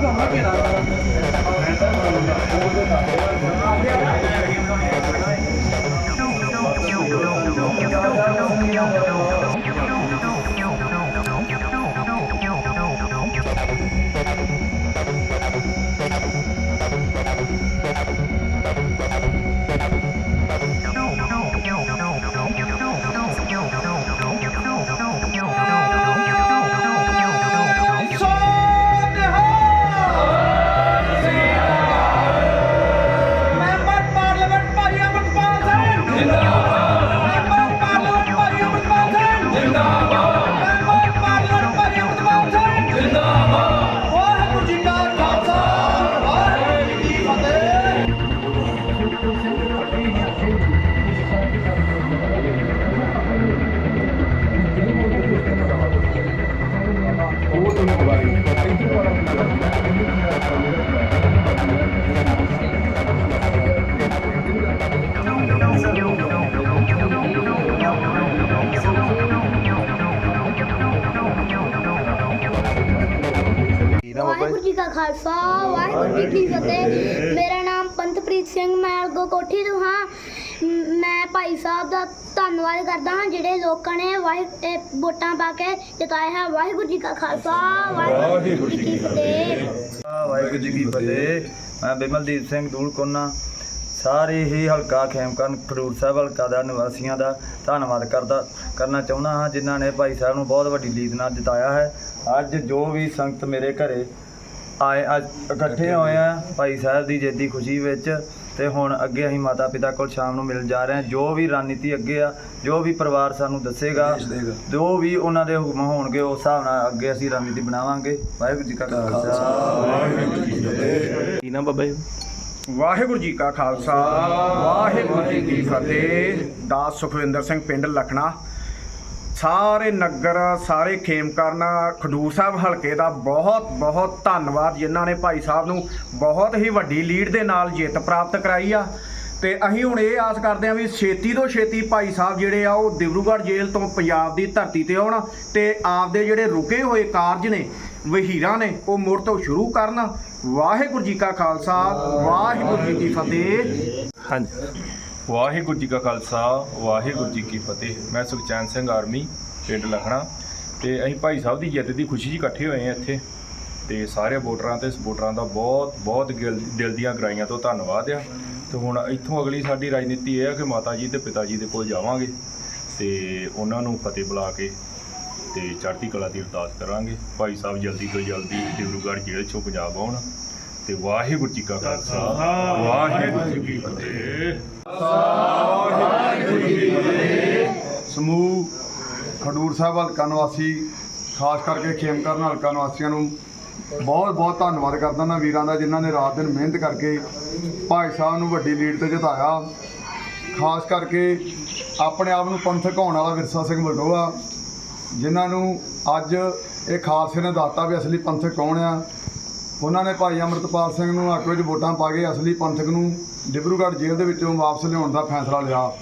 干嘛去呢 ਕਾ ਖਾਲਸਾ, ਵਾਹਿਗੁਰੂ ਜੀ ਕੀ ਫਤਿਹ। ਮੇਰਾ ਨਾਮ ਪੰਤਪ੍ਰੀਤ ਸਿੰਘ, ਮੈਂ ਅਲਗੋ ਕੋਠੀ ਤੋਂ ਹਾਂ। ਮੈਂ ਭਾਈ ਸਾਹਿਬ ਦਾ ਧੰਨਵਾਦ ਕਰਦਾ ਹਾਂ, ਜਿਹੜੇ ਲੋਕਾਂ ਨੇ ਵਾਹਿ ਵੋਟਾਂ ਪਾ ਕੇ ਜਿਤਾਇਆ ਹੈ। ਵਾਹਿਗੁਰੂ ਜੀ ਕਾ ਖਾਲਸਾ, ਵਾਹਿਗੁਰੂ ਜੀ ਕੀ ਫਤਿਹ। ਵਾਹਿਗੁਰੂ ਜੀ ਕੀ ਫਤਿਹ। ਮੈਂ ਬਿਮਲਦੀਪ ਸਿੰਘ ਦੂਲਕੋਨਾ। ਸਾਰੇ ਹੀ ਹਲਕਾ ਖੇਮਕਰਨ ਖਡੂਰ ਸਾਹਿਬ ਹਲਕਾ ਦਾ ਨਿਵਾਸੀਆਂ ਦਾ ਧੰਨਵਾਦ ਕਰਦਾ, ਕਰਨਾ ਚਾਹੁੰਦਾ ਹਾਂ, ਜਿਨ੍ਹਾਂ ਨੇ ਭਾਈ ਸਾਹਿਬ ਨੂੰ ਬਹੁਤ ਵੱਡੀ ਲੀਡ ਨਾਲ ਜਿਤਾਇਆ ਹੈ। ਅੱਜ ਜੋ ਵੀ ਸੰਗਤ ਮੇਰੇ ਘਰੇ ਆਏ ਅੱਜ ਇਕੱਠੇ ਹੋਏ ਆ ਭਾਈ ਸਾਹਿਬ ਦੀ ਜਿੱਤ ਦੀ ਖੁਸ਼ੀ ਵਿੱਚ ਤੇ ਹੁਣ ਅੱਗੇ ਅਸੀਂ ਮਾਤਾ ਪਿਤਾ ਕੋਲ ਸ਼ਾਮ ਨੂੰ ਮਿਲਣ ਜਾ ਰਹੇ ਹਾਂ। ਜੋ ਵੀ ਰਣਨੀਤੀ ਅੱਗੇ ਆ ਜੋ ਵੀ ਪਰਿਵਾਰ ਸਾਨੂੰ ਦੱਸੇਗਾ ਜੋ ਵੀ ਉਹਨਾਂ ਦੇ ਹੁਕਮ ਹੋਣਗੇ ਉਸ ਹਿਸਾਬ ਨਾਲ ਅੱਗੇ ਅਸੀਂ ਰਣਨੀਤੀ ਬਣਾਵਾਂਗੇ। ਵਾਹਿਗੁਰੂ ਜੀ ਕਾ ਖਾਲਸਾ। ਵਾਹਿਗੁਰੂ ਜੀ ਕੀ ਫਤਿਹ। ਕੀ ਨਾਮ ਬਾਬਾ ਜੀ? ਵਾਹਿਗੁਰੂ ਜੀ ਕਾ ਖਾਲਸਾ। ਵਾਹਿਗੁਰੂ ਜੀ ਕੀ ਫਤਿਹ। ਦਾਸ ਸੁਖਵਿੰਦਰ ਸਿੰਘ ਪਿੰਡ ਲਖਣਾ। ਸਾਰੇ ਨਗਰ, ਸਾਰੇ ਖੇਮਕਰਨ, ਖਡੂਰ ਸਾਹਿਬ ਹਲਕੇ ਦਾ ਬਹੁਤ ਬਹੁਤ ਧੰਨਵਾਦ, ਜਿਨ੍ਹਾਂ ਨੇ ਭਾਈ ਸਾਹਿਬ ਨੂੰ ਬਹੁਤ ਹੀ ਵੱਡੀ ਲੀਡ ਦੇ ਨਾਲ ਜਿੱਤ ਪ੍ਰਾਪਤ ਕਰਾਈ ਆ। ਤੇ ਅਸੀਂ ਹੁਣ ਇਹ ਆਸ ਕਰਦੇ ਹਾਂ ਵੀ ਛੇਤੀ ਤੋਂ ਛੇਤੀ ਭਾਈ ਸਾਹਿਬ ਜਿਹੜੇ ਆ, ਉਹ ਦਿਬਰੂਗੜ੍ਹ ਜੇਲ੍ਹ ਤੋਂ ਪੰਜਾਬ ਦੀ ਧਰਤੀ ਤੇ ਆਉਣ ਤੇ ਆਪਦੇ ਜਿਹੜੇ ਰੁਕੇ ਹੋਏ ਕਾਰਜ ਨੇ, ਵਹੀਰਾਂ ਨੇ, ਉਹ ਮੁੜ ਤੋਂ ਸ਼ੁਰੂ ਕਰਨ। ਵਾਹਿਗੁਰੂ ਜੀ ਕਾ ਖਾਲਸਾ, ਵਾਹਿਗੁਰੂ ਜੀ ਕੀ ਫਤਿਹ। ਹਾਂਜੀ। ਵਾਹਿਗੁਰੂ ਜੀ ਕਾ ਖਾਲਸਾ, ਵਾਹਿਗੁਰੂ ਜੀ ਕੀ ਫਤਿਹ। ਮੈਂ ਸੁਖਚੈਨ ਸਿੰਘ ਆਰਮੀ, ਪਿੰਡ ਲਖਣਾ। ਤੇ ਅਸੀਂ ਭਾਈ ਸਾਹਿਬ ਦੀ ਜਿੱਤ ਦੀ ਖੁਸ਼ੀ 'ਚ ਇਕੱਠੇ ਹੋਏ ਹਾਂ ਇੱਥੇ। ਤੇ ਸਾਰੇ ਵੋਟਰਾਂ ਤੇ ਸਪੋਰਟਰਾਂ ਦਾ ਬਹੁਤ ਬਹੁਤ ਗਿਲ- ਦਿਲ ਦੀਆਂ ਗਰਾਈਆਂ ਤੋਂ ਧੰਨਵਾਦ ਆ। ਤੇ ਹੁਣ ਇੱਥੋਂ ਅਗਲੀ ਸਾਡੀ ਰਾਜਨੀਤੀ ਇਹ ਆ ਕਿ ਮਾਤਾ ਜੀ ਤੇ ਪਿਤਾ ਜੀ ਦੇ ਕੋਲ ਜਾਵਾਂਗੇ ਤੇ ਉਹਨਾਂ ਨੂੰ ਫਤਿਹ ਬੁਲਾ ਕੇ ਤੇ ਚੜ੍ਹਦੀ ਕਲਾ ਦੀ ਅਰਦਾਸ ਕਰਾਂਗੇ। ਭਾਈ ਸਾਹਿਬ ਜਲਦੀ ਤੋਂ ਜਲਦੀ ਡਿਬਰੂਗੜ੍ਹ ਜੇਲ੍ਹ ਚੋਂ ਪੰਜਾਬ ਆਉਣ। ਤੇ ਵਾਹਿਗੁਰੂ ਜੀ ਕਾ ਖਾਲਸਾ। ਵਾਹਿਗੁਰੂ ਜੀ ਕੀ ਫਤਿਹ। ਸਮੂਹ ਖਡੂਰ ਸਾਹਿਬ ਹਲਕਾ ਨਿਵਾਸੀ ਖਾਸ ਕਰਕੇ ਖੇਮਕਰਨ ਹਲਕਾ ਨਿਵਾਸੀਆਂ ਨੂੰ ਬਹੁਤ ਬਹੁਤ ਧੰਨਵਾਦ ਕਰਦਾ ਮੈਂ ਵੀਰਾਂ ਦਾ ਜਿਨ੍ਹਾਂ ਨੇ ਰਾਤ ਦਿਨ ਮਿਹਨਤ ਕਰਕੇ ਭਾਈ ਸਾਹਿਬ ਨੂੰ ਵੱਡੀ ਲੀਡ ਤੇ ਜਿਤਾਇਆ। ਖਾਸ ਕਰਕੇ ਆਪਣੇ ਆਪ ਨੂੰ ਪੰਥਕ ਹੋਣ ਵਾਲਾ ਵਿਰਸਾ ਸਿੰਘ ਬਲਟੋਆ ਜਿਨ੍ਹਾਂ ਨੂੰ ਅੱਜ ਇਹ ਖਾਲਸੇ ਨੇ ਦੱਸਤਾ ਵੀ ਅਸਲੀ ਪੰਥਕ ਕੌਣ ਆ। ਉਹਨਾਂ ਨੇ ਭਾਈ ਅਮਰਤਪਾਲ ਸਿੰਘ ਨੂੰ ਹੱਕ ਵਿੱਚ ਵੋਟਾਂ ਪਾ ਕੇ ਅਸਲੀ ਪੰਥਕ ਨੂੰ ਡਿਬਰੂਗੜ੍ਹ ਜੇਲ੍ਹ ਦੇ ਵਿੱਚੋਂ ਵਾਪਸ ਲਿਆਉਣ ਦਾ ਫੈਸਲਾ ਲਿਆ।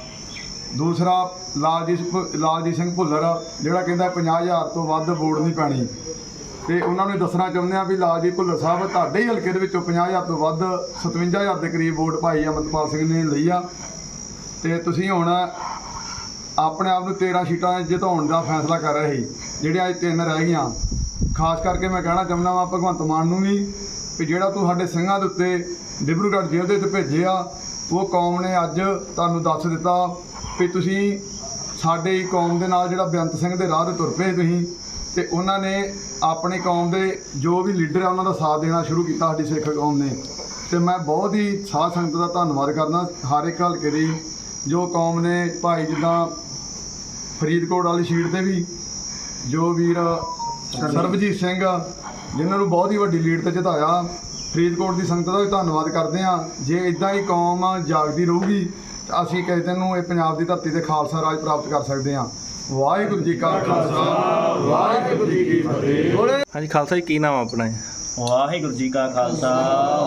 ਦੂਸਰਾ, ਲਾਲਜੀਤ ਭੁ- ਲਾਲਜੀਤ ਸਿੰਘ ਭੁੱਲਰ, ਜਿਹੜਾ ਕਹਿੰਦਾ 50000 ਤੋਂ ਵੱਧ ਵੋਟ ਨਹੀਂ ਪੈਣੀ। ਤੇ ਉਹਨਾਂ ਨੂੰ ਦੱਸਣਾ ਚਾਹੁੰਦੇ ਆ ਵੀ ਲਾਲਜੀਤ ਭੁੱਲਰ ਸਾਹਿਬ, ਤੁਹਾਡੇ ਹੀ ਹਲਕੇ ਦੇ ਵਿੱਚੋਂ 50000 ਤੋਂ ਵੱਧ 57000 ਦੇ ਕਰੀਬ ਵੋਟ ਭਾਈ ਅਮਰਪਾਲ ਸਿੰਘ ਨੇ ਲਈ ਆ। ਤੇ ਤੁਸੀਂ ਹੁਣ ਆਪਣੇ ਆਪ ਨੂੰ 13 ਸੀਟਾਂ ਜਿਤਾਉਣ ਦਾ ਫੈਸਲਾ ਕਰ ਰਹੇ ਸੀ ਜਿਹੜੇ ਅੱਜ ਤਿੰਨ ਰਹਿ ਗਈਆਂ। ਖਾਸ ਕਰਕੇ ਮੈਂ ਕਹਿਣਾ ਚਾਹੁੰਦਾ ਵਾਂ ਭਗਵੰਤ ਮਾਨ ਨੂੰ ਵੀ ਵੀ ਜਿਹੜਾ ਤੂੰ ਸਾਡੇ ਸਿੰਘਾਂ ਦੇ ਉੱਤੇ ਡਿਬਰੂਗੜ੍ਹ ਜੇਲ੍ਹ ਦੇ ਉੱਤੇ ਭੇਜਿਆ, ਉਹ ਕੌਮ ਨੇ ਅੱਜ ਤੁਹਾਨੂੰ ਦੱਸ ਦਿੱਤਾ ਵੀ ਤੁਸੀਂ ਸਾਡੇ ਕੌਮ ਦੇ ਨਾਲ ਜਿਹੜਾ ਬੇਅੰਤ ਸਿੰਘ ਦੇ ਰਾਹ ਤੇ ਤੁਰ ਪਏ ਤੁਸੀਂ ਤੇ ਉਹਨਾਂ ਨੇ ਆਪਣੀ ਕੌਮ ਦੇ ਜੋ ਵੀ ਲੀਡਰ ਆ ਉਹਨਾਂ ਦਾ ਸਾਥ ਦੇਣਾ ਸ਼ੁਰੂ ਕੀਤਾ ਸਾਡੀ ਸਿੱਖ ਕੌਮ ਨੇ। ਤੇ ਮੈਂ ਬਹੁਤ ਹੀ ਸਾਧ ਸੰਗਤ ਦਾ ਧੰਨਵਾਦ ਕਰਦਾ ਹਰ ਇੱਕ ਹਲਕੇ ਦੀ ਜੋ ਕੌਮ ਨੇ ਭਾਈ ਜਿੱਦਾਂ ਫਰੀਦਕੋਟ ਵਾਲੀ ਸੀਟ ਤੇ ਵੀ ਜੋ ਵੀਰ ਸਰਬਜੀਤ ਸਿੰਘ ਜਿਨ੍ਹਾਂ ਨੂੰ ਬਹੁਤ ਹੀ ਵੱਡੀ ਲੀਡ ਤੇ ਜਿਤਾਇਆ ਫਰੀਦਕੋਟ ਦੀ ਸੰਗਤ ਦਾ ਵੀ ਧੰਨਵਾਦ ਕਰਦੇ ਹਾਂ। ਜੇ ਇਦਾਂ ਹੀ ਕੌਮ ਜਾਗਦੀ ਰਹੂਗੀ ਤਾਂ ਅਸੀਂ ਕਿਸੇ ਦਿਨ ਨੂੰ ਇਹ ਪੰਜਾਬ ਦੀ ਧਰਤੀ ਤੇ ਖਾਲਸਾ ਰਾਜ ਪ੍ਰਾਪਤ ਕਰ ਸਕਦੇ ਹਾਂ। ਵਾਹਿਗੁਰੂ ਜੀ ਕਾ ਖਾਲਸਾ ਵਾਹਿਗੁਰੂ ਜੀ ਕੀ ਫਤਿਹ। ਹਾਂਜੀ ਖਾਲਸਾ ਜੀ ਕੀ ਨਾਮ ਆ ਆਪਣਾ ਜੀ? ਵਾਹਿਗੁਰੂ ਜੀ ਕਾ ਖਾਲਸਾ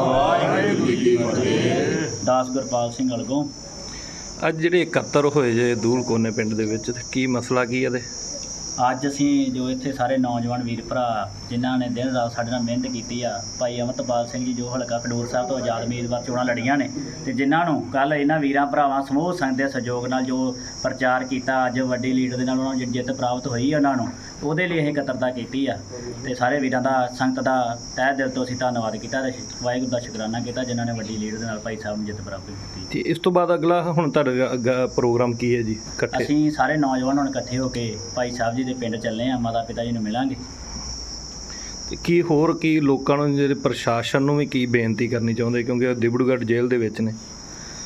ਵਾਹਿਗੁਰੂ ਜੀ ਕੀ ਫਤਿਹ। ਦਾਸ ਗੁਰਪਾਲ ਸਿੰਘ ਅਲਗੋਂ। ਅੱਜ ਜਿਹੜੇ ਇਕੱਤਰ ਹੋਏ ਜੇ ਦੂਲ ਕੋਨੇ ਪਿੰਡ ਦੇ ਵਿੱਚ ਤੇ ਕੀ ਮਸਲਾ ਕੀ ਇਹਦੇ? ਅੱਜ ਅਸੀਂ ਜੋ ਇੱਥੇ ਸਾਰੇ ਨੌਜਵਾਨ ਵੀਰ ਭਰਾ, ਜਿਨ੍ਹਾਂ ਨੇ ਦਿਨ ਰਾਤ ਸਾਡੇ ਨਾਲ ਮਿਹਨਤ ਕੀਤੀ ਆ, ਭਾਈ ਅਮਰਤਪਾਲ ਸਿੰਘ ਜੀ ਜੋ ਹਲਕਾ ਖਡੂਰ ਸਾਹਿਬ ਤੋਂ ਆਜ਼ਾਦ ਉਮੀਦਵਾਰ ਚੋਣਾਂ ਲੜੀਆਂ ਨੇ ਤੇ ਜਿਨ੍ਹਾਂ ਨੂੰ ਕੱਲ ਇਹਨਾਂ ਵੀਰਾਂ ਭਰਾਵਾਂ ਸਮੂਹ ਸੰਘ ਦੇ ਸਹਿਯੋਗ ਨਾਲ ਜੋ ਪ੍ਰਚਾਰ ਕੀਤਾ, ਅੱਜ ਵੱਡੀ ਲੀਡ ਦੇ ਨਾਲ ਉਹਨਾਂ ਨੂੰ ਜਿੱਤ ਪ੍ਰਾਪਤ ਹੋਈ ਉਹਨਾਂ ਨੂੰ ਉਹਦੇ ਲਈ ਇਹ ਇਕੱਤਰਤਾ ਕੀਤੀ ਆ ਤੇ ਸਾਰੇ ਵੀਰਾਂ ਦਾ ਸੰਗਤ ਦਾ ਤਹਿ ਦਿਲ ਤੋਂ ਅਸੀਂ ਧੰਨਵਾਦ ਕੀਤਾ ਤੇ ਵਾਹਿਗੁਰੂ ਦਾ ਸ਼ੁਕਰਾਨਾ ਕੀਤਾ ਜਿਨ੍ਹਾਂ ਨੇ ਵੱਡੀ ਲੀਡ ਦੇ ਨਾਲ ਭਾਈ ਸਾਹਿਬ ਨੂੰ ਜਿੱਤ ਪ੍ਰਾਪਤ ਕੀਤੀ। ਤੇ ਇਸ ਤੋਂ ਬਾਅਦ ਅਗਲਾ ਹੁਣ ਤੁਹਾਡਾ ਅੱਗਾ ਪ੍ਰੋਗਰਾਮ ਕੀ ਹੈ ਜੀ ਇਕੱਠੇ? ਅਸੀਂ ਸਾਰੇ ਨੌਜਵਾਨ ਹੁਣ ਇਕੱਠੇ ਹੋ ਕੇ ਭਾਈ ਸਾਹਿਬ ਜੀ ਦੇ ਪਿੰਡ ਚੱਲੇ ਆ ਮਾਤਾ ਪਿਤਾ ਜੀ ਨੂੰ ਮਿਲਾਂਗੇ। ਤੇ ਕੀ ਹੋਰ ਕੀ ਲੋਕਾਂ ਨੂੰ ਜਿਹੜੇ ਪ੍ਰਸ਼ਾਸਨ ਨੂੰ ਵੀ ਕੀ ਬੇਨਤੀ ਕਰਨੀ ਚਾਹੁੰਦੇ? ਕਿਉਂਕਿ ਉਹ ਦਿਬੜੂਗੜ੍ਹ ਜੇਲ੍ਹ ਦੇ ਵਿੱਚ ਨੇ।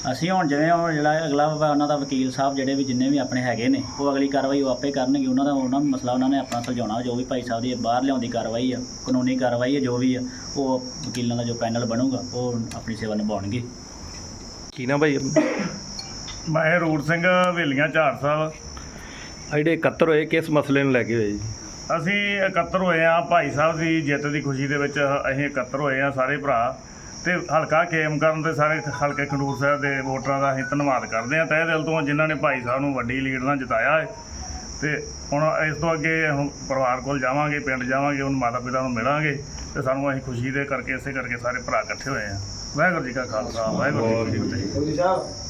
ਅਸੀਂ ਹੁਣ ਜਿਵੇਂ ਉਹ ਜਿਹੜਾ ਅਗਲਾ ਵਾ ਉਹਨਾਂ ਦਾ ਵਕੀਲ ਸਾਹਿਬ ਜਿਹੜੇ ਵੀ ਜਿੰਨੇ ਵੀ ਆਪਣੇ ਹੈਗੇ ਨੇ ਉਹ ਅਗਲੀ ਕਾਰਵਾਈ ਉਹ ਆਪੇ ਕਰਨਗੇ। ਉਹਨਾਂ ਦਾ ਉਹਨਾਂ ਦਾ ਮਸਲਾ ਉਹਨਾਂ ਨੇ ਆਪਣਾ ਸੁਲਝਾਉਣਾ ਜੋ ਵੀ ਭਾਈ ਸਾਹਿਬ ਦੀ ਬਾਹਰ ਲਿਆਉਂਦੀ ਕਾਰਵਾਈ ਆ ਕਾਨੂੰਨੀ ਕਾਰਵਾਈ ਹੈ ਜੋ ਵੀ ਆ ਉਹ ਵਕੀਲਾਂ ਦਾ ਜੋ ਪੈਨਲ ਬਣੂਗਾ ਉਹ ਆਪਣੀ ਸੇਵਾ ਨਿਭਾਉਣਗੇ। ਕੀ ਨਾ ਭਾਈ? ਆ ਮੈਂ ਰੂੜ ਸਿੰਘ ਹਵੇਲੀਆਂ ਝਾੜ ਸਾਹਿਬ। ਜਿਹੜੇ ਇਕੱਤਰ ਹੋਏ ਕਿਸ ਮਸਲੇ ਨੂੰ ਲੈ ਕੇ ਹੋਏ ਜੀ? ਅਸੀਂ ਇਕੱਤਰ ਹੋਏ ਆ ਭਾਈ ਸਾਹਿਬ ਦੀ ਜਿੱਤ ਦੀ ਖੁਸ਼ੀ ਦੇ ਵਿੱਚ ਅਸੀਂ ਇਕੱਤਰ ਹੋਏ ਆ ਸਾਰੇ ਭਰਾ। ਤੇ ਹਲਕਾ ਕੇਮ ਕਰਨ ਦੇ ਸਾਰੇ ਹਲਕੇ ਖਡੂਰ ਸਾਹਿਬ ਦੇ ਵੋਟਰਾਂ ਦਾ ਅਸੀਂ ਧੰਨਵਾਦ ਕਰਦੇ ਹਾਂ। ਤਹਿ ਦਿਲ ਤੋਂ ਜਿਨ੍ਹਾਂ ਨੇ ਭਾਈ ਸਾਹਿਬ ਨੂੰ ਵੱਡੀ ਲੀਡ ਨਾਲ ਜਿਤਾਇਆ ਹੈ। ਤੇ ਹੁਣ ਇਸ ਤੋਂ ਅੱਗੇ ਹੁਣ ਪਰਿਵਾਰ ਕੋਲ ਜਾਵਾਂਗੇ, ਪਿੰਡ ਜਾਵਾਂਗੇ, ਉਹਨਾਂ ਮਾਤਾ ਪਿਤਾ ਨੂੰ ਮਿਲਾਂਗੇ ਤੇ ਸਾਨੂੰ ਅਸੀਂ ਖੁਸ਼ੀ ਦੇ ਕਰਕੇ, ਇਸੇ ਕਰਕੇ ਸਾਰੇ ਭਰਾ ਇਕੱਠੇ ਹੋਏ ਆ ਵਾਹਿਗੁਰੂ ਜੀ ਕਾ ਖਾਲਸਾ, ਵਾਹਿਗੁਰੂ ਜੀ ਕੀ ਫਤਿਹ।